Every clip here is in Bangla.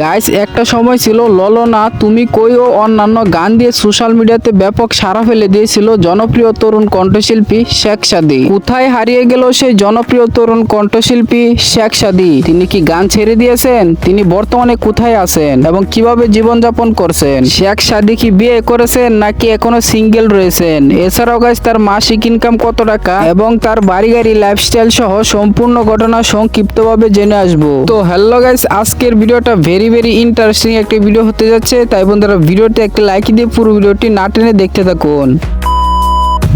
গাইস একটা সময় ছিল ললনা, তুমি কই ও অন্যান্য গান দিয়ে সোশ্যাল মিডিয়াতে ব্যাপক সাড়া ফেলে দিয়েছিল জনপ্রিয় তরুণ কণ্ঠশিল্পী শেখ সাদি। কোথায় হারিয়ে গেল সেই জনপ্রিয় তরুণ কণ্ঠশিল্পী শেখ সাদি? তিনি কি গান ছেড়ে দিয়েছেন? তিনি বর্তমানে কোথায় আছেন? এবং কীভাবে জীবনযাপন করছেন? শেখ সাদি কি বিয়ে করেছেন নাকি এখনও সিঙ্গেল রয়েছেন? এছাড়াও গাইস তার মাসিক ইনকাম কত টাকা? এবং তার বাড়ি গাড়ি লাইফস্টাইল সহ সম্পূর্ণ ঘটনা সংক্ষিপ্তভাবে জেনে আসব। তো হ্যালো গাইস আজকের ভিডিওটা ভেরি ভেরি ইন্টারেস্টিং একটি ভিডিও হতে যাচ্ছে। তাই বন্ধুরা ভিডিওতে একটা লাইক দিয়ে পুরো ভিডিওটি না টেনে দেখতে থাকুন।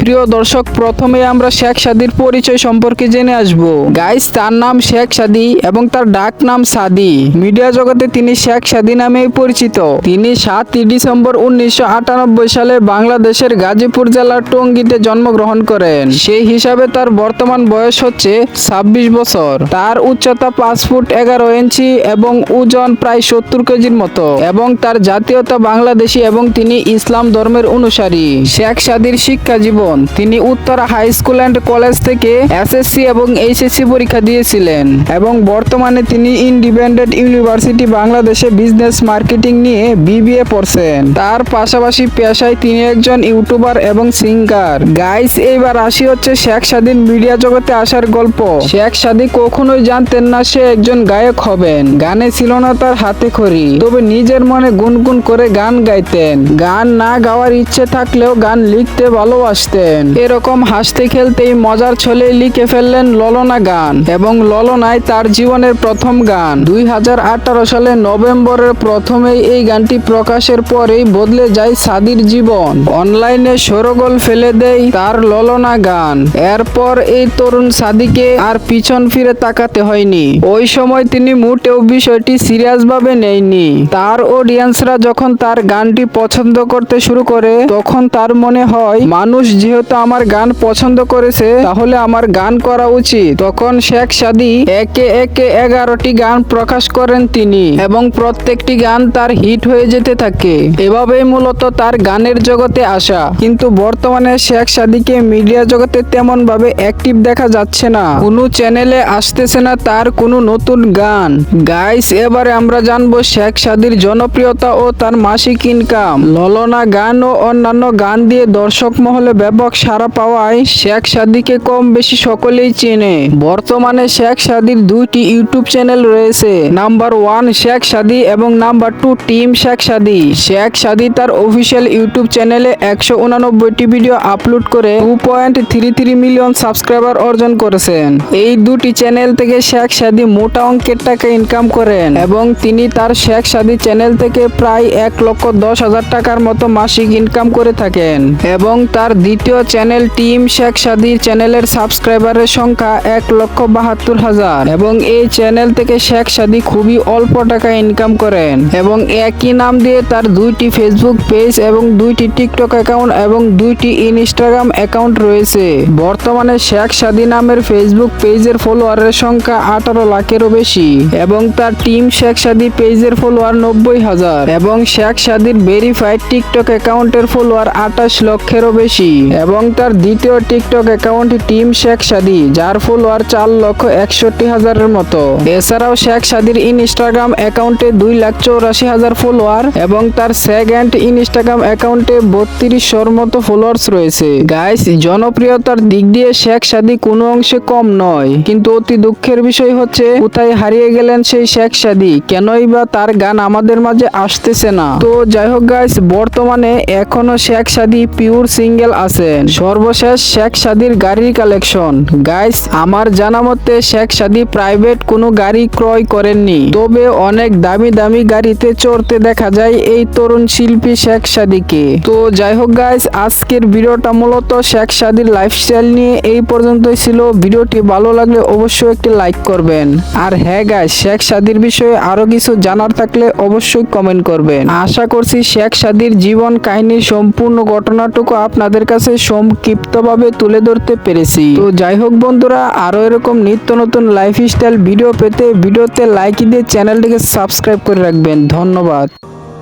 প্রিয় দর্শক, প্রথমে আমরা শেখ সাদির পরিচয় সম্পর্কে জেনে আসব। গাইস তার নাম শেখ সাদি এবং তার ডাক নাম সাদি। মিডিয়া জগতে তিনি শেখ সাদি নামেই পরিচিত। তিনি সাতই ডিসেম্বর উনিশশো আটানব্বই সালে বাংলাদেশের গাজীপুর জেলার টঙ্গীতে জন্মগ্রহণ করেন। সেই হিসাবে তার বর্তমান বয়স হচ্ছে ছাব্বিশ বছর। তার উচ্চতা পাঁচ ফুট এগারো ইঞ্চি এবং ওজন প্রায় সত্তর কেজির মতো এবং তার জাতীয়তা বাংলাদেশি এবং তিনি ইসলাম ধর্মের অনুসারী। শেখ সাদির শিক্ষা জীবন তিনি Uttara high school and college থেকে এসএসসি এবং এইচএসসি পরীক্ষা দিয়েছিলেন এবং বর্তমানে তিনি ইন্ডিপেন্ডেন্ট ইউনিভার্সিটি বাংলাদেশে বিজনেস মার্কেটিং নিয়ে বিবিএ পড়ছেন। তার পাশাপাশি পেশায় তিনি একজন ইউটিউবার এবং সিঙ্গার। গাইস, এইবার আসি হচ্ছে শেখ সাদির মিডিয়া জগতে আসার গল্প। শেখ সাদি কখনোই জানতেন না সে একজন গায়ক হবেন। গানে ছিল না তার হাতে খড়ি। তবে নিজের মনে গুনগুন করে গান গাইতেন। গান না গাওয়ার ইচ্ছে থাকলেও গান লিখতে ভালোবাসতেন। এরকম হাসতে খেলতেই মজার ছলে লিখে ফেললেন ললনা গান এবং ললনায় তার জীবনের প্রথম গান। দুই হাজার আঠারো সালে নভেম্বরের প্রথমেই এই গানটি প্রকাশের পরেই বদলে যায় সাদির জীবন। অনলাইনে সরগোল ফেলে দেয় তার ললনা গান। এরপর এই তরুণ সাদিকে আর পিছন ফিরে তাকাতে হয়নি। ওই সময় তিনি মোটেও বিষয়টি সিরিয়াস ভাবে নেয়নি। তার অডিয়েন্সরা যখন তার গানটি পছন্দ করতে শুরু করে, তখন তার মনে হয়, মানুষ যেহেতু আমার গান পছন্দ করেছে, তাহলে আমার গান করা উচিত। তখন শেখ সাদি একে একে এগারোটি গান প্রকাশ করেন তিনি এবং প্রত্যেকটি গান তার হিট হয়ে যেতে থাকে। এভাবেই মূলত তার গানের জগতে আসা। কিন্তু বর্তমানে শেখ সাদিকে মিডিয়া জগতে তেমন ভাবে অ্যাক্টিভ দেখা যাচ্ছে না। কোনো চ্যানেলে আসতেছে না তার কোনো নতুন গান। গাইস এবারে আমরা জানব শেখ সাদির জনপ্রিয়তা ও তার মাসিক ইনকাম ললনা গান ও অন্যান্য গান দিয়ে দর্শক মহলে ব্যাপক সাড়া পাওয়ায় শেখ সাদিকে কম বেশি সকলেই চেনে। বর্তমানে শেখ সাদির দুইটি ইউটিউব চ্যানেল রয়েছে। নাম্বার ওয়ান শেখ সাদি এবং number two team Sheikh Sadi. Sheikh Sadi তার অফিসিয়াল ইউটিউব চ্যানেলে একশো উনানব্বইটি ভিডিও আপলোড করে two point three three million subscriber অর্জন করেছেন। এই দুটি চ্যানেল থেকে শেখ সাদি মোটা অঙ্কের টাকা ইনকাম করেন এবং তিনি তার শেখ সাদি চ্যানেল থেকে প্রায় এক লক্ষ দশ হাজার টাকার মতো মাসিক ইনকাম করে থাকেন এবং তার দ্বিতীয় চ্যানেল টিম শেখ সাদির চ্যানেলের সাবস্ক্রাইবারের সংখ্যা এক লক্ষ বাহাত্তর হাজার। এবং এই চ্যানেল থেকে শেখ সাদি খুবই অল্প টাকা ইনকাম করেন। এবং একই নাম দিয়ে তার দুইটি ফেসবুক পেজ এবং দুইটি টিকটক অ্যাকাউন্ট এবং দুইটি ইনস্টাগ্রাম অ্যাকাউন্ট রয়েছে। বর্তমানে শেখ সাদি নামের ফেসবুক পেজের ফলোয়ারের সংখ্যা আঠারো লাখেরও বেশি এবং তার টিম শেখ সাদি পেজের ফলোয়ার নব্বই হাজার। এবং শেখ সাদির ভেরিফাইড টিকটক অ্যাকাউন্টের ফলোয়ার আঠাশ লক্ষেরও বেশি। এবং তার দ্বিতীয় TikTok account team Sheikh Sadi, যার ফলোয়ার চার লক্ষ একষট্টি হাজারের মতো। এছাড়াও শেখ সাদির ইনস্টাগ্রাম অ্যাকাউন্টে দুই লাখ চৌরাশি হাজার ফলোয়ার এবং তার সেকেন্ড ইনস্টাগ্রাম অ্যাকাউন্টে বত্রিশশোর মতো ফলোয়ার্স রয়েছে। গাইস, জনপ্রিয়তার দিক দিয়ে শেখ সাদি কোনো অংশে কম নয়, কিন্তু অতি দুঃখের বিষয় হচ্ছে কোথায় হারিয়ে গেলেন সেই শেখ সাদি, কেনই বা তার গান আমাদের মাঝে আসতেছে না। তো যাই হোক, গাইস, বর্তমানে এখনও শেখ সাদি পিওর সিঙ্গেল আছেন সর্বশেষ শেখ সাদির গাড়ির কালেকশন। গাইস, আমার জানা মতে শেখ সাদি প্রাইভেট কোনো গাড়ি ক্রয় করেননি। তবে অনেক দামি দামি গাড়িতে চড়তে দেখা যায় এই তরুণ শিল্পী শেখ সাদিকে। তো যাই হোক গাইস, আজকের ভিডিওটা মূলত শেখ সাদির লাইফস্টাইল নিয়ে এই পর্যন্তই ছিল। ভিডিওটি ভালো লাগলে অবশ্যই একটি লাইক করবেন। আর হ্যাঁ গাইস শেখ সাদির বিষয়ে আরও কিছু জানার থাকলে অবশ্যই কমেন্ট করবেন। আশা করছি শেখ সাদির জীবন কাহিনীর সম্পূর্ণ ঘটনাটুকু আপনাদের কাছে সংক্ষিপ্তভাবে তুলে ধরতে পেরেছি। তো যাই হোক বন্ধুরা, আরও এরকম নিত্য নতুন লাইফস্টাইল ভিডিও পেতে ভিডিওতে লাইক দিয়ে চ্যানেলটিকে সাবস্ক্রাইব করে রাখবেন। ধন্যবাদ।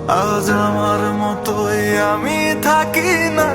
আজ আমার মতোই আমি থাকি না